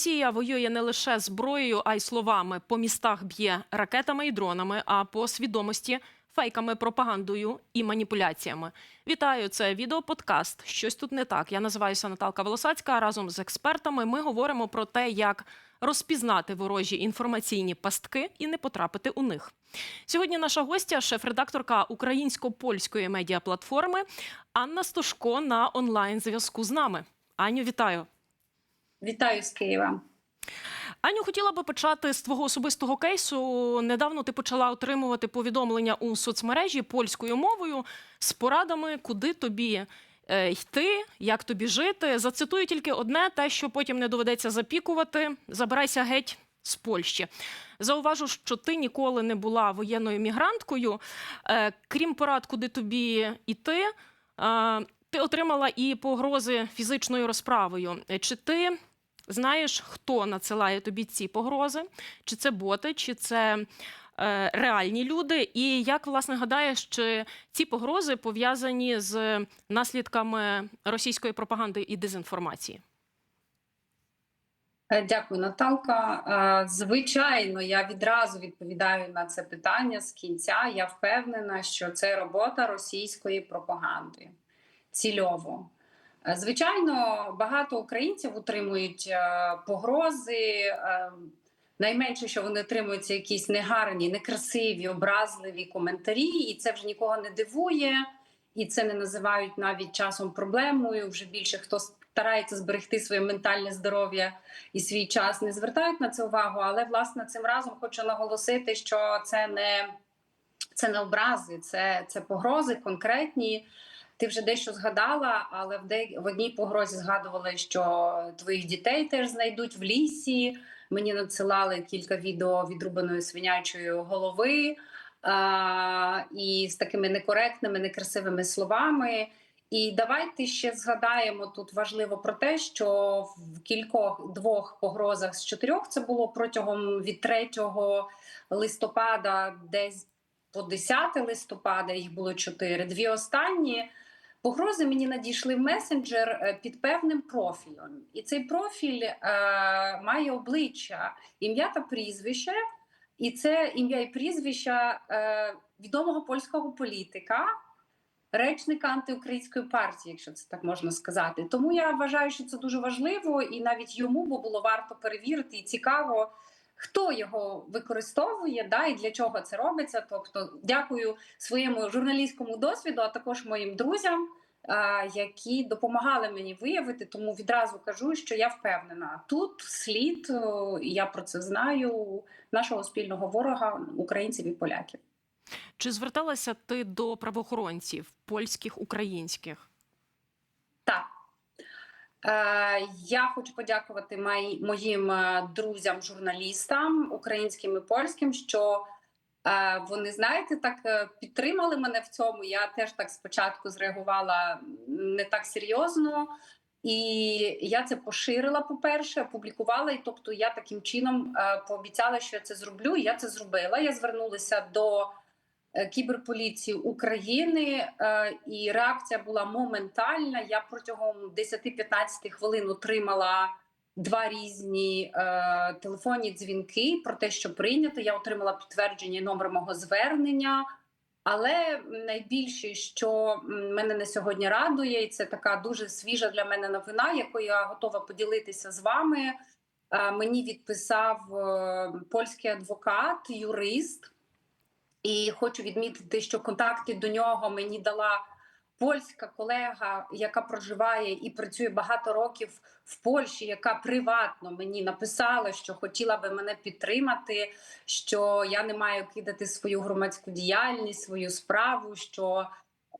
Росія воює не лише зброєю, а й словами. По містах б'є ракетами і дронами, а по свідомості фейками, пропагандою і маніпуляціями. Вітаю, це відеоподкаст. Щось тут не так. Я називаюся Наталка Волосацька. Разом з експертами ми говоримо про те, як розпізнати ворожі інформаційні пастки і не потрапити у них. Сьогодні наша гостя, шеф-редакторка українсько-польської медіаплатформи Анна Стошко на онлайн зв'язку з нами. Аню, вітаю. Вітаю з Києва. Аню, хотіла би почати з твого особистого кейсу. Недавно ти почала отримувати повідомлення у соцмережі польською мовою з порадами, куди тобі е, йти, як тобі жити. Зацитую тільки одне, те, що потім не доведеться запікувати. Забирайся геть з Польщі. Зауважу, що ти ніколи не була воєнною мігранткою. Е, крім порад, куди тобі йти, е, ти отримала і погрози фізичною розправою. Чи ти знаєш, хто надсилає тобі ці погрози? Чи це боти, чи це е, реальні люди? І як власне гадаєш, чи ці погрози пов'язані з наслідками російської пропаганди і дезінформації? Е, Дякую, Наталка. Е, Звичайно, я відразу відповідаю на це питання з кінця. Я впевнена, що це робота російської пропаганди цільово. Е, Звичайно, багато українців утримують е, погрози. е, Найменше, що вони отримують, це якісь негарні, некрасиві, образливі коментарі, і це вже нікого не дивує, і це не називають навіть часом проблемою. Вже більше хто старається зберегти своє ментальне здоров'я і свій час, не звертають на це увагу. Але власне цим разом хочу наголосити, що це не, це не образи, це, це погрози конкретні. Ти вже дещо згадала, але в де в одній погрозі згадували, що твоїх дітей теж знайдуть в лісі. Мені надсилали кілька відео відрубаної свинячої голови а, і з такими некоректними, некрасивими словами. І давайте ще згадаємо тут важливо про те, що в кількох двох погрозах з чотирьох це було протягом від 3 листопада, десь по 10 листопада їх було чотири. Дві останні погрози мені надійшли в месенджер е, під певним профілем. І цей профіль е, має обличчя, ім'я та прізвище. І це ім'я і прізвище е, відомого польського політика, речника антиукраїнської партії, якщо це так можна сказати. Тому я вважаю, що це дуже важливо, і навіть йому було варто перевірити і цікаво, хто його використовує, да, і для чого це робиться. Тобто, дякую своєму журналістському досвіду, а також моїм друзям. Які допомагали мені виявити, тому відразу кажу, що я впевнена тут слід, я про це знаю нашого спільного ворога українців і поляків. Чи зверталася ти до правоохоронців польських, українських? Так. Е, я хочу подякувати мої, моїм е, друзям-журналістам, українським і польським, що е, вони, знаєте, так підтримали мене в цьому. Я теж так спочатку зреагувала не так серйозно. І я це поширила, по-перше, опублікувала. І тобто я таким чином пообіцяла, що я це зроблю. І я це зробила. Я звернулася до кіберполіції України, е, і реакція була моментальна. Я протягом 10-15 хвилин отримала два різні е, телефонні дзвінки про те, що прийнято. Я отримала підтвердження номер мого звернення. Але найбільше, що мене на сьогодні радує, і це така дуже свіжа для мене новина, якою я готова поділитися з вами. Е, Мені відписав е, польський адвокат, юрист, і хочу відмітити, що контакти до нього мені дала польська колега, яка проживає і працює багато років в Польщі, яка приватно мені написала, що хотіла би мене підтримати, що я не маю кидати свою громадську діяльність, свою справу. що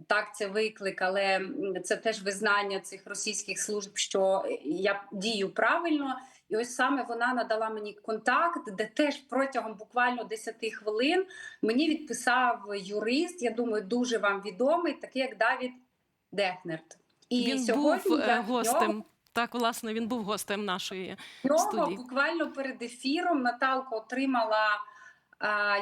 так, це виклик, але це теж визнання цих російських служб, що я дію правильно. І ось саме вона надала мені контакт, де теж протягом буквально 10 хвилин мені відписав юрист. Я думаю, дуже вам відомий, такий як Давід Дехнерт. І він сьогодні був е, я нього- гостем. Так, власне, він був гостем нашої студії. буквально перед ефіром Наталка отримала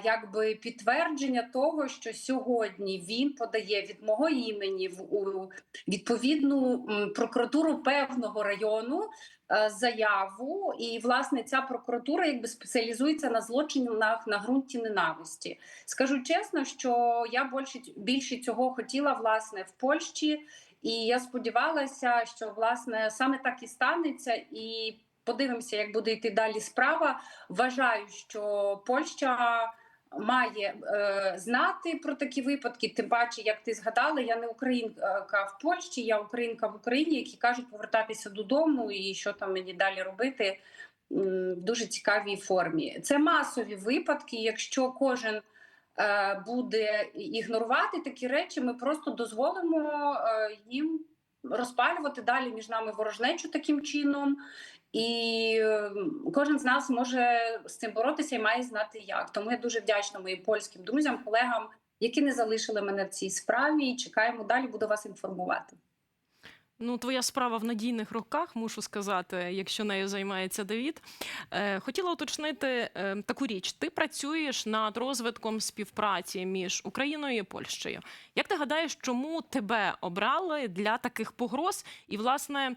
якби підтвердження того, що сьогодні він подає від мого імені в у відповідну прокуратуру певного району е, заяву, і власне ця прокуратура якби спеціалізується на злочинах на ґрунті ненависті. Скажу чесно, що я більше більше цього хотіла власне в Польщі, і я сподівалася, що власне саме так і станеться і. Подивимося, як буде йти далі справа. Вважаю, що Польща має е, знати про такі випадки. Тим паче, як ти згадала, я не українка в Польщі, я українка в Україні, які кажуть повертатися додому і що там мені далі робити в дуже цікавій формі. Це масові випадки. Якщо кожен е, буде ігнорувати такі речі, ми просто дозволимо е, їм розпалювати далі між нами ворожнечу таким чином. І кожен з нас може з цим боротися і має знати як. Тому я дуже вдячна моїм польським друзям, колегам, які не залишили мене в цій справі. І чекаємо далі. Буду вас інформувати. Ну, твоя справа в надійних руках, мушу сказати, якщо нею займається Давід. Е, хотіла уточнити е, таку річ: ти працюєш над розвитком співпраці між Україною і Польщею. Як ти гадаєш, чому тебе обрали для таких погроз? І, власне,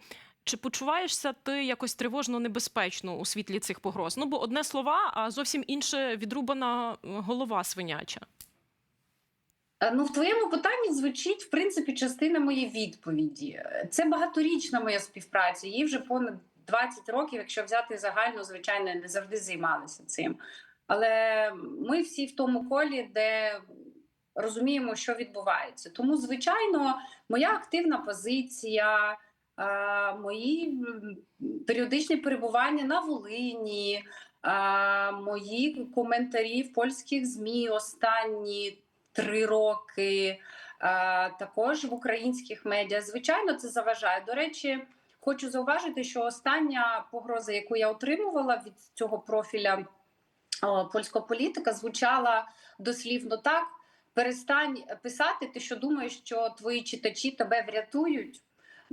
чи почуваєшся ти якось тривожно небезпечно у світлі цих погроз? Ну, бо одне слова, а зовсім інше відрубана голова свиняча. Е, Ну, в твоєму питанні звучить в принципі частина моєї відповіді. Це багаторічна моя співпраця. Їй вже понад 20 років, якщо взяти загально, звичайно, не завжди займалися цим. Але ми всі в тому колі, де розуміємо, що відбувається. Тому, звичайно, моя активна позиція, е, мої періодичні перебування на Волині, мої коментарі в польських ЗМІ останні три роки, також в українських медіа. Звичайно, це заважає. До речі, хочу зауважити, що остання погроза, яку я отримувала від цього профіля польського політика, звучала дослівно так: перестань писати, ти що думаєш, що твої читачі тебе врятують.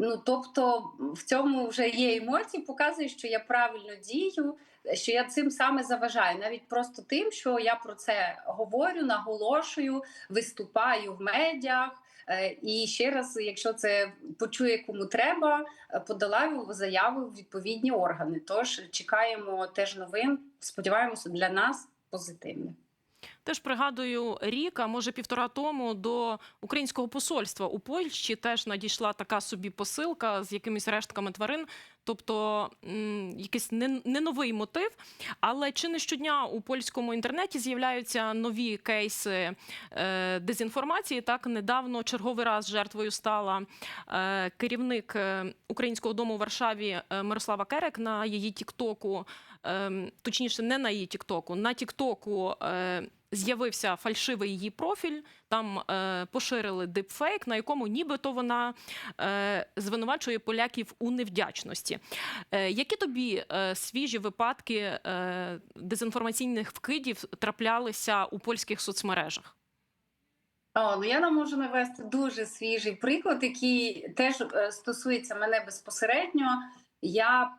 Ну тобто в цьому вже є емоції, показує, що я правильно дію, що я цим саме заважаю, навіть просто тим, що я про це говорю, наголошую, виступаю в медіах. Е, І ще раз, якщо це почує кому треба, е, подала заяву в відповідні органи. Тож чекаємо теж новин. Сподіваємося, для нас позитивних. Теж пригадую рік, а може півтора тому до українського посольства у Польщі теж надійшла така собі посилка з якимись рештками тварин. Тобто якийсь не, не новий мотив. Але чи не щодня у польському інтернеті з'являються нові кейси е, дезінформації? Так недавно черговий раз жертвою стала е, керівник е, українського дому у Варшаві е, Мирослава Керек на її Тіктоку, е, точніше, не на її Тіктоку, на Тіктоку. Е, З'явився фальшивий її профіль. Там е, поширили дипфейк, на якому нібито вона е, звинувачує поляків у невдячності. Е, які тобі е, свіжі випадки е, дезінформаційних вкидів траплялися у польських соцмережах? О, ну я нам можу навести дуже свіжий приклад, який теж е, стосується мене безпосередньо. Я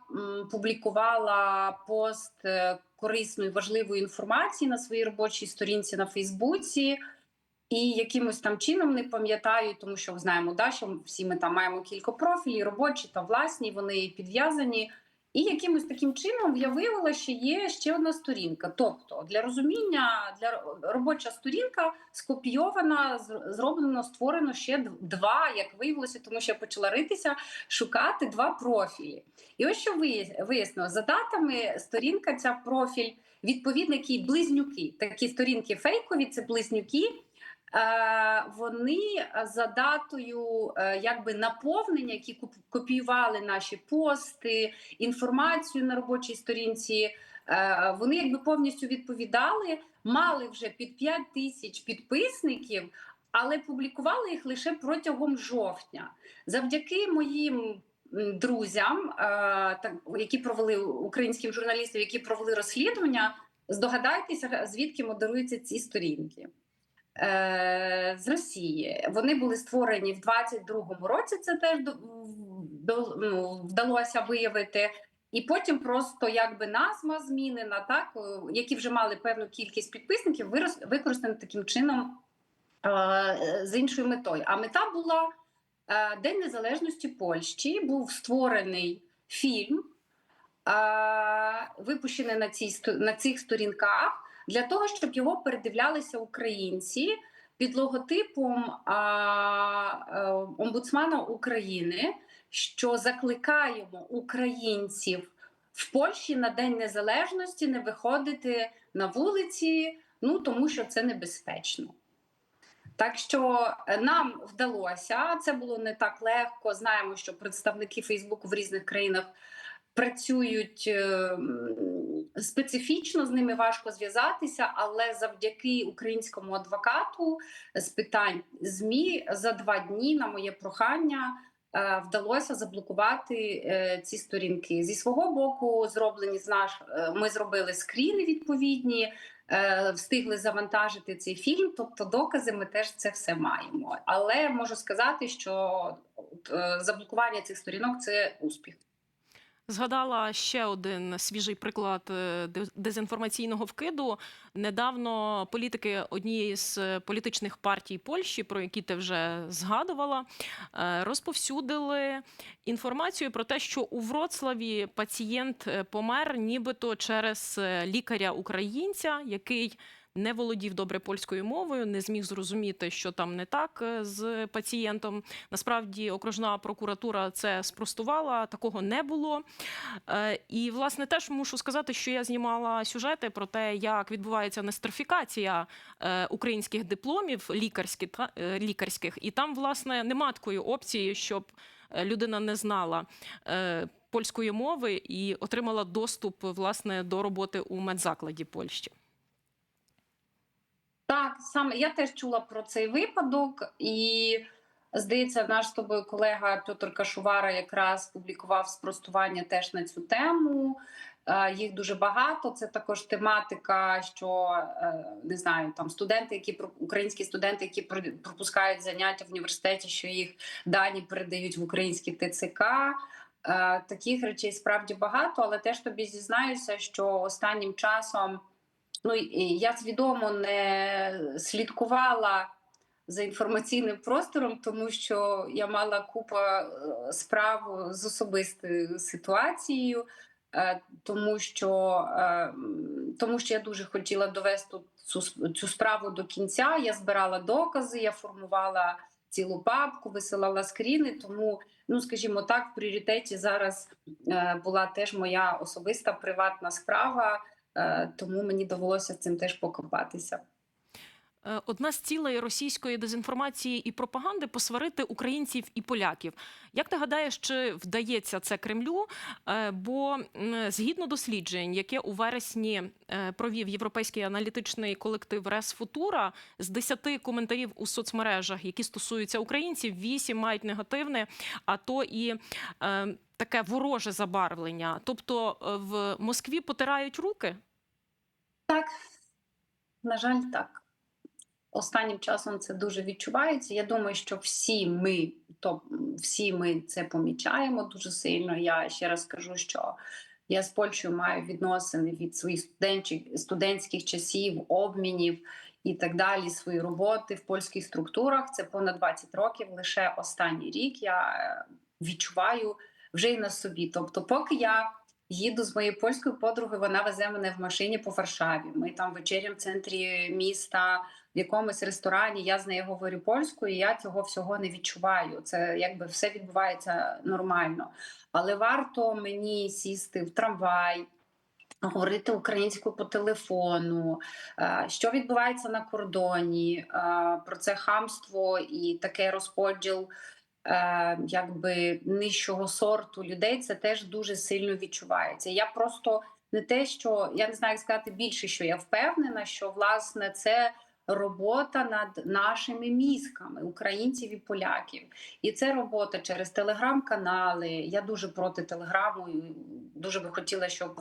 публікувала пост е, корисної важливої інформації на своїй робочій сторінці на Фейсбуці, і якимось там чином не пам'ятаю, тому що знаємо, да, що всі ми там маємо кілька профілів, робочі та власні, вони підв'язані. І якимось таким чином я виявила, що є ще одна сторінка. Тобто, для розуміння, для робоча сторінка скопійована, зроблено, створено ще два, як виявилося, тому що я почала ритися, шукати два профілі. І ось що вияс- вияснило, за датами сторінка ця профіль, відповідно, які близнюки. Такі сторінки фейкові, це близнюки. Е, Вони за датою е, якби наповнення, які копіювали наші пости, інформацію на робочій сторінці. е, Вони якби повністю відповідали, мали вже під 5 тисяч підписників, але публікували їх лише протягом жовтня. Завдяки моїм друзям, е, які провели українським журналістам, які провели розслідування, здогадайтеся, звідки модеруються ці сторінки. Е, З Росії вони були створені в 22-му році. Це теж ну, вдалося виявити. І потім просто якби назва змінена, так е, які вже мали певну кількість підписників, використані таким чином е, з іншою метою. А мета була День Незалежності Польщі. Був створений фільм, випущений на, цій, на цих сторінках, для того, щоб його передивлялися українці під логотипом а, е, омбудсмана України, що закликаємо українців в Польщі на День Незалежності не виходити на вулиці, ну тому що це небезпечно. Так що е, нам вдалося, це було не так легко. Знаємо, що представники Фейсбуку в різних країнах працюють е, м, специфічно, з ними важко зв'язатися, але завдяки українському адвокату з питань ЗМІ за два дні на моє прохання. е, Вдалося заблокувати е, ці сторінки зі свого боку. Зроблені з наш. е, Ми зробили скріни відповідні, встигли завантажити цей фільм. Тобто, докази ми теж це все маємо. Але можу сказати, що заблокування цих сторінок це успіх. Згадала ще один свіжий приклад е, дезінформаційного вкиду. Недавно політики однієї з е, політичних партій Польщі, про які ти вже згадувала, е, розповсюдили інформацію про те, що у Вроцлаві пацієнт помер, нібито через лікаря українця, який не володів добре польською мовою, не зміг зрозуміти, що там не так е, з пацієнтом. Насправді, окружна прокуратура це спростувала, такого не було. Е, І власне теж мушу сказати, що я знімала сюжети про те, як відбувається нестерифікація е, українських дипломів е, лікарських, і там власне нема такої опції, щоб людина не знала. Польської мови і отримала доступ власне до роботи у медзакладі Польщі. Так, саме я теж чула про цей випадок, і здається, наш з тобою колега Петр Кашувара якраз публікував спростування теж на цю тему. Е, Їх дуже багато. Це також тематика, що е, не знаю, там студенти, які українські студенти, які пропускають заняття в університеті, що їх дані передають в українські ТЦК. Е, Таких речей справді багато, але теж тобі зізнаюся, що останнім часом. Ну я свідомо не слідкувала за інформаційним простором, тому що я мала купа е, справ з особистою ситуацією, е, тому що, е, тому що я дуже хотіла довести цю, цю справу до кінця. Я збирала докази, я формувала цілу папку, висилала скріни. Тому, ну скажімо так, в пріоритеті зараз була теж моя особиста приватна справа. Е, тому мені довелося цим теж покопатися. Е, Одна з цілей російської дезінформації і пропаганди посварити українців і поляків. Як ти гадаєш, чи вдається це Кремлю? Е, Бо згідно досліджень, яке у вересні е, провів європейський аналітичний колектив Рес Футура, з 10 коментарів у соцмережах, які стосуються українців, 8 мають негативне, а то і таке вороже забарвлення. Тобто в Москві потирають руки. Так, на жаль, так. Останнім часом це дуже відчувається. Я думаю, що всі ми, то всі ми це помічаємо дуже сильно. Я ще раз скажу, що я з Польщею маю відносини від своїх студентських часів, обмінів і так далі, свої роботи в польських структурах. Це понад 20 років. Лише останній рік я е, відчуваю вже й на собі. Тобто, поки я їду з моєю польською подругою, вона везе мене в машині по Варшаві. Ми там вечерям в центрі міста, в якомусь ресторані. Я з нею говорю польською, і я цього всього не відчуваю. Це якби все відбувається нормально. Але варто мені сісти в трамвай. Говорити українською по телефону, е, що відбувається на кордоні, е, про це хамство і таке розподіл якби нижчого сорту людей, це теж дуже сильно відчувається. Я просто не те, що я не знаю, як сказати більше, що я впевнена, що власне це робота над нашими мізками українців і поляків. І це робота через телеграм-канали. Я дуже проти телеграму. Дуже би хотіла, щоб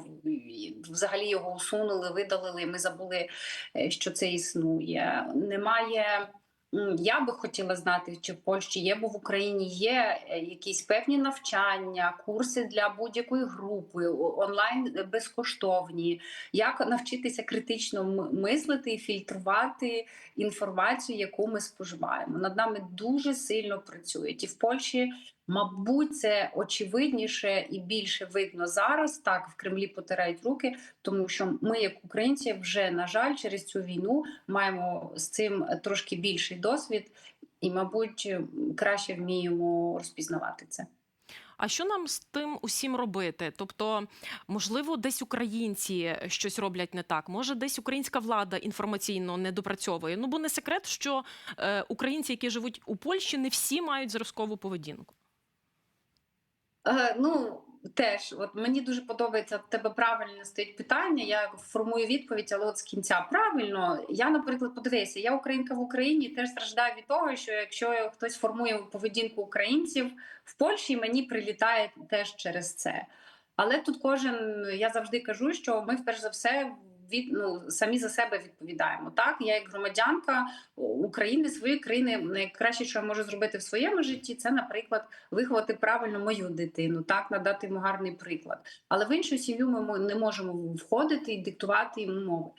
взагалі його усунули, видалили. Ми забули, е, що це існує. Немає Я би хотіла знати, чи в Польщі є, бо в Україні є е, якісь певні навчання, курси для будь-якої групи, онлайн е, безкоштовні. Як навчитися критично мислити і фільтрувати інформацію, яку ми споживаємо. Над нами дуже сильно працюють. І в Польщі, мабуть, це очевидніше і більше видно зараз. Так в Кремлі потирають руки, тому що ми, як українці, вже на жаль, через цю війну маємо з цим трошки більший досвід, і, мабуть, краще вміємо розпізнавати це. А що нам з тим усім робити? Тобто, можливо, десь українці щось роблять не так, може, десь українська влада інформаційно не допрацьовує. Ну бо не секрет, що е, українці, які живуть у Польщі, не всі мають зразкову поведінку. Е, ну, теж, от мені дуже подобається в тебе правильно стоїть питання. Я формую відповідь, але от з кінця правильно. Я, наприклад, подивися, я українка в Україні теж страждаю від того, що якщо хтось формує поведінку українців в Польщі, мені прилітає теж через це. Але тут кожен, я завжди кажу, що ми перш за все від ну самі за себе відповідаємо. Так, я як громадянка України своєї країни найкраще, що я можу зробити в своєму житті, це, наприклад, виховати правильно мою дитину, так надати йому гарний приклад. Але в іншу сім'ю ми не можемо входити і диктувати йому мови.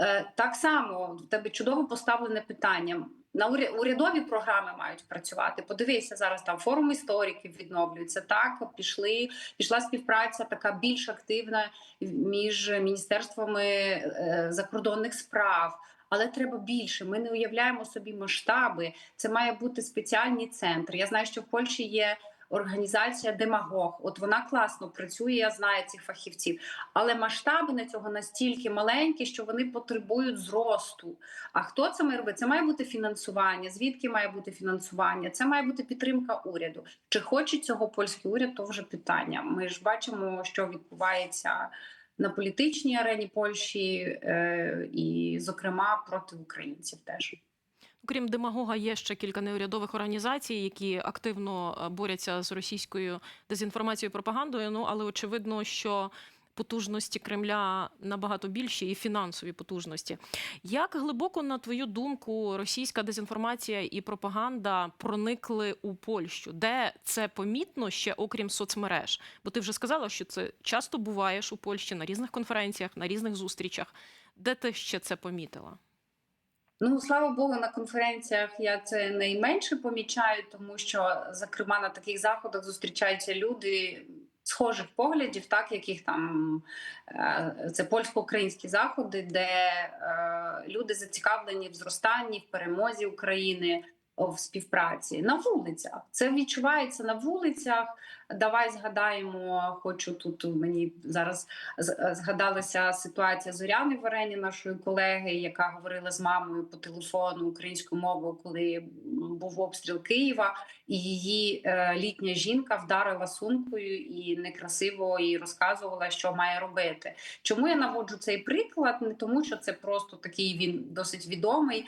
Е, Так само в тебе чудово поставлене питання. На уря- урядові програми мають працювати. Подивися зараз. Там форум істориків відновлюється. Так пішли, пішла співпраця така більш активна між міністерствами е, закордонних справ. Але треба більше. Ми не уявляємо собі масштаби. Це має бути спеціальні центри. Я знаю, що в Польщі є організація Демагог. От вона класно працює. Я знаю цих фахівців, але масштаби на цього настільки маленькі, що вони потребують зросту. А хто це має робити? Це має бути фінансування. Звідки має бути фінансування? Це має бути підтримка уряду. Чи хоче цього польський уряд? То вже питання. Ми ж бачимо, що відбувається. На політичній арені Польщі е, і, зокрема, проти українців теж. Крім демагога, є ще кілька неурядових організацій, які активно е, борються з російською дезінформацією і пропагандою. Ну але очевидно, що потужності Кремля набагато більші і фінансові потужності. Як глибоко, на твою думку, російська дезінформація і пропаганда проникли у Польщу? Де це помітно ще окрім соцмереж? Бо ти вже сказала, що це часто буваєш у Польщі на різних конференціях, на різних зустрічах. Де ти ще це помітила? Ну, слава Богу, на конференціях я це найменше помічаю, тому що, зокрема, на таких заходах зустрічаються люди схожих поглядів, так яких там е, це польсько-українські заходи, де е, люди зацікавлені в зростанні, в перемозі України. В співпраці на вулицях це відчувається на вулицях. Давай згадаємо. Хочу тут мені зараз згадалася ситуація Зоряни Варені, нашої колеги, яка говорила з мамою по телефону українською мовою, коли був обстріл Києва, і її е, літня жінка вдарила сумкою і некрасиво їй розказувала, що має робити. Чому я наводжу цей приклад? Не тому, що це просто такий він досить відомий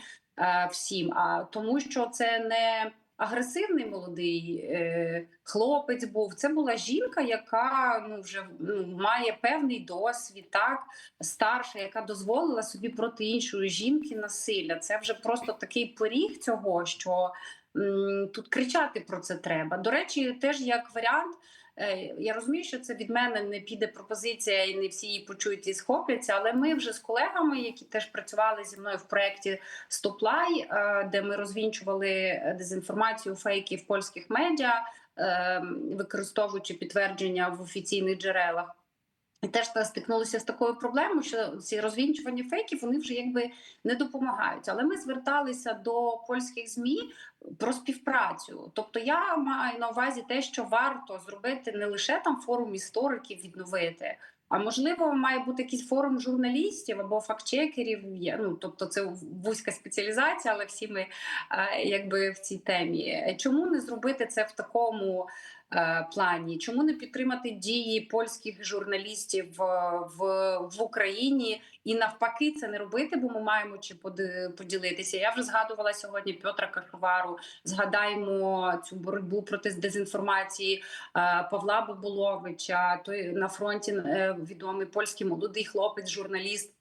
всім, а тому, що це не агресивний молодий е, хлопець був. Це була жінка, яка ну вже ну, має певний досвід, так старша, яка дозволила собі проти іншої жінки насилля. Це вже просто такий поріг цього, що тут кричати про це треба. До речі, теж як варіант. Е, Я розумію, що це від мене не піде пропозиція, і не всі її почують і схопляться. Але ми вже з колегами, які теж працювали зі мною в проєкті Стоплай, е, де ми розвінчували дезінформацію фейків польських медіа, е, використовуючи підтвердження в офіційних джерелах. Теж стикнулися з такою проблемою, що ці розвінчування фейків вони вже якби не допомагають. Але ми зверталися до польських змі про співпрацю. Тобто, я маю на увазі те, що варто зробити не лише там форум істориків відновити. А можливо, має бути якийсь форум журналістів або фактчекерів. Ну тобто, це вузька спеціалізація, але всі ми е, якби в цій темі. Чому не зробити це в такому плані? Чому не підтримати дії польських журналістів в, в, в Україні і навпаки це не робити, бо ми маємо чи поділитися? Я вже згадувала сьогодні Петра Кахвару. Згадаємо цю боротьбу проти дезінформації е, Павла Бобуловича. Той на фронті е, відомий польський молодий хлопець, журналіст.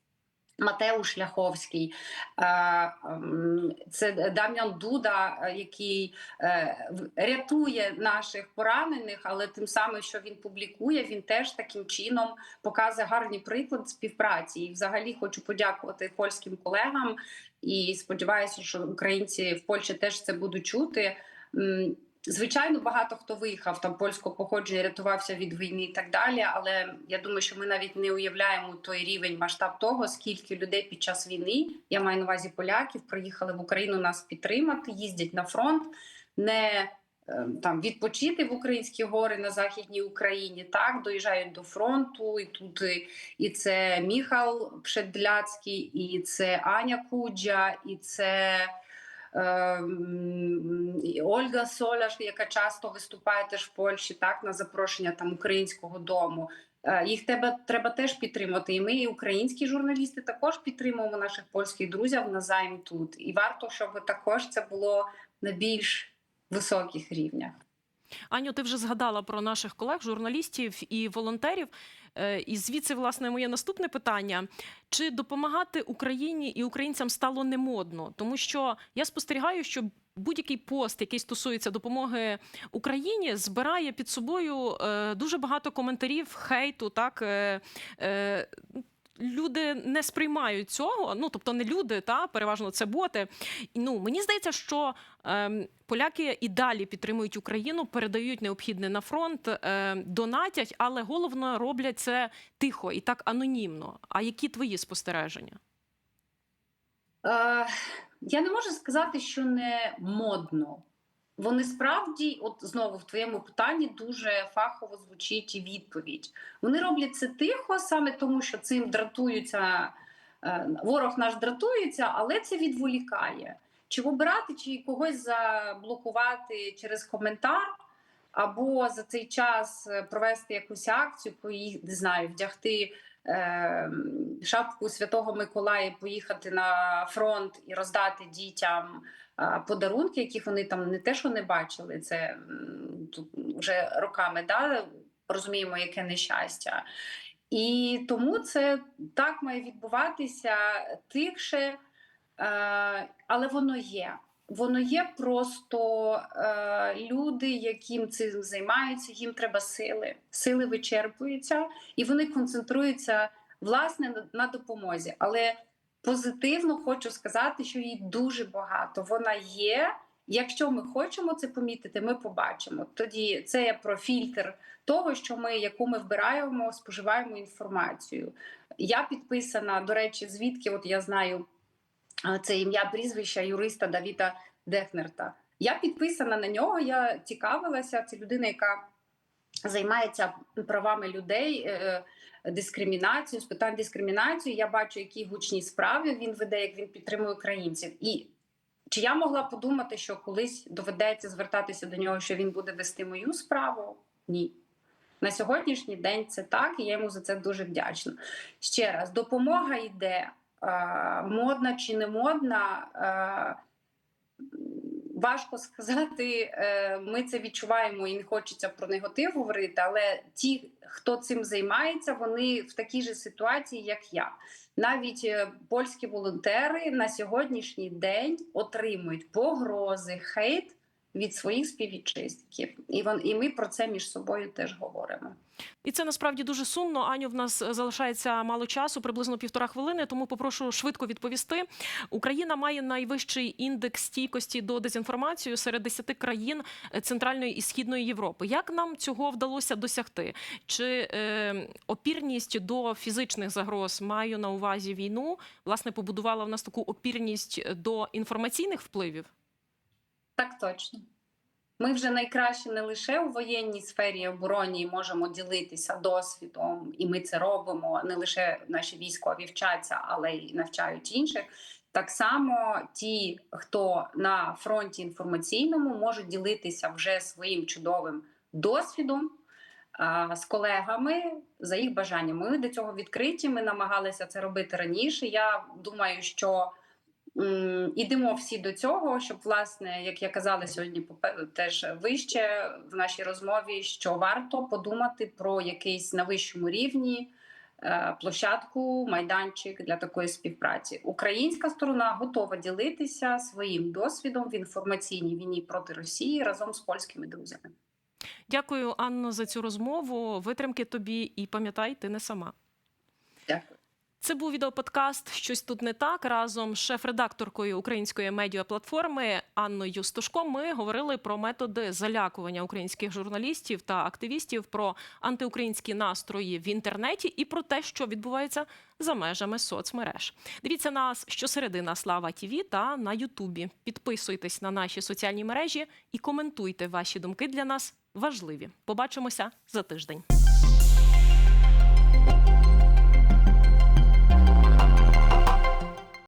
Матеуш Ляховський, е, це Дам'ян Дуда, е, який е, рятує наших поранених, але тим самим, що він публікує, він теж таким чином показує гарний приклад співпраці. І взагалі хочу подякувати польським колегам і сподіваюся, що українці в Польщі теж це будуть чути. Звичайно, багато хто виїхав там польського походження, рятувався від війни і так далі. Але я думаю, що ми навіть не уявляємо той рівень масштаб того, скільки людей під час війни, я маю на увазі поляків, приїхали в Україну нас підтримати, їздять на фронт, не е, там відпочити в українські гори на західній Україні. Так доїжджають до фронту, і тут і, і це Міхал Пшедляцький, і це Аня Куджа, і це. Ем, Ольга Соляш, яка часто виступає теж в Польщі, так на запрошення там українського дому. Е, Їх треба треба теж підтримати. І ми, і українські журналісти, також підтримуємо наших польських друзів назайм тут. І варто, щоб також це було на більш високих рівнях. Аню, ти вже згадала про наших колег, журналістів і волонтерів. Е, І звідси, власне, моє наступне питання: чи допомагати Україні і українцям стало немодно? Тому що я спостерігаю, що будь-який пост, який стосується допомоги Україні, збирає під собою е, дуже багато коментарів, хейту. Так е, люди не сприймають цього. Ну тобто, не люди, та переважно це боти. Ну мені здається, що ем, поляки і далі підтримують Україну, передають необхідне на фронт, е, донатять, але головно роблять це тихо і так анонімно. А які твої спостереження? Е, я не можу сказати, що не модно. Вони справді, от знову в твоєму питанні, дуже фахово звучить і відповідь. Вони роблять це тихо, саме тому, що цим дратуються. е, Ворог наш дратується, але це відволікає. Чи обирати, чи когось заблокувати через коментар, або за цей час е, провести якусь акцію, пої- не знаю, вдягти е, шапку Святого Миколая, поїхати на фронт і роздати дітям подарунки, яких вони там не те, що не бачили, це вже роками да, розуміємо, яке нещастя. І тому це так має відбуватися тихше, е, але воно є. Воно є просто е, люди, яким цим займаються, їм треба сили. Сили вичерпуються, і вони концентруються власне на допомозі. Але позитивно хочу сказати, що її дуже багато. Вона є. Якщо ми хочемо це помітити, ми побачимо. Тоді це є про фільтр того, що ми, яку ми вбираємо, споживаємо інформацію. Я підписана, до речі, звідки от я знаю це ім'я прізвища юриста Давіда Дехнерта. Я підписана на нього. Я цікавилася. Це людина, яка займається правами людей, дискримінацією, з питань дискримінації. Я бачу, які гучні справи він веде, як він підтримує українців. І чи я могла подумати, що колись доведеться звертатися до нього, що він буде вести мою справу? Ні. На сьогоднішній день це так, і я йому за це дуже вдячна. Ще раз, допомога йде модна чи не модна. Важко сказати, е, ми це відчуваємо і не хочеться про негатив говорити, але ті, хто цим займається, вони в такій же ситуації, як я. Навіть е, польські волонтери на сьогоднішній день отримують погрози, хейт від своїх співвітчизників. І вон, і ми про це між собою теж говоримо. І це насправді дуже сумно. Аню, в нас залишається мало часу, приблизно півтора хвилини. Тому попрошу швидко відповісти. Україна має найвищий індекс стійкості до дезінформації серед 10 країн Центральної і Східної Європи. Як нам цього вдалося досягти? Чи е, опірність до фізичних загроз маю на увазі війну? Власне, побудувала в нас таку опірність до інформаційних впливів? Так точно. Ми вже найкраще не лише у воєнній сфері обороні можемо ділитися досвідом, і ми це робимо. Не лише наші військові вчаться, але й навчають інших. Так само ті, хто на фронті інформаційному, можуть ділитися вже своїм чудовим досвідом з колегами за їх бажанням. Ми до цього відкриті. Ми намагалися це робити раніше. Я думаю, що ідемо всі до цього, щоб власне, як я казала сьогодні, теж вище в нашій розмові, що варто подумати про якийсь на вищому рівні е, площадку, майданчик для такої співпраці. Українська сторона готова ділитися своїм досвідом в інформаційній війні проти Росії разом з польськими друзями. Дякую, Анно, за цю розмову. Витримки тобі і пам'ятай, ти не сама. Дякую. Це був відеоподкаст Щось тут не так разом з шеф-редакторкою української медіаплатформи Анною Стушко. Ми говорили про методи залякування українських журналістів та активістів, про антиукраїнські настрої в інтернеті і про те, що відбувається за межами соцмереж. Дивіться нас щосереди на Слава ТІВІ та на Ютубі. Підписуйтесь на наші соціальні мережі і коментуйте ваші думки для нас важливі. Побачимося за тиждень.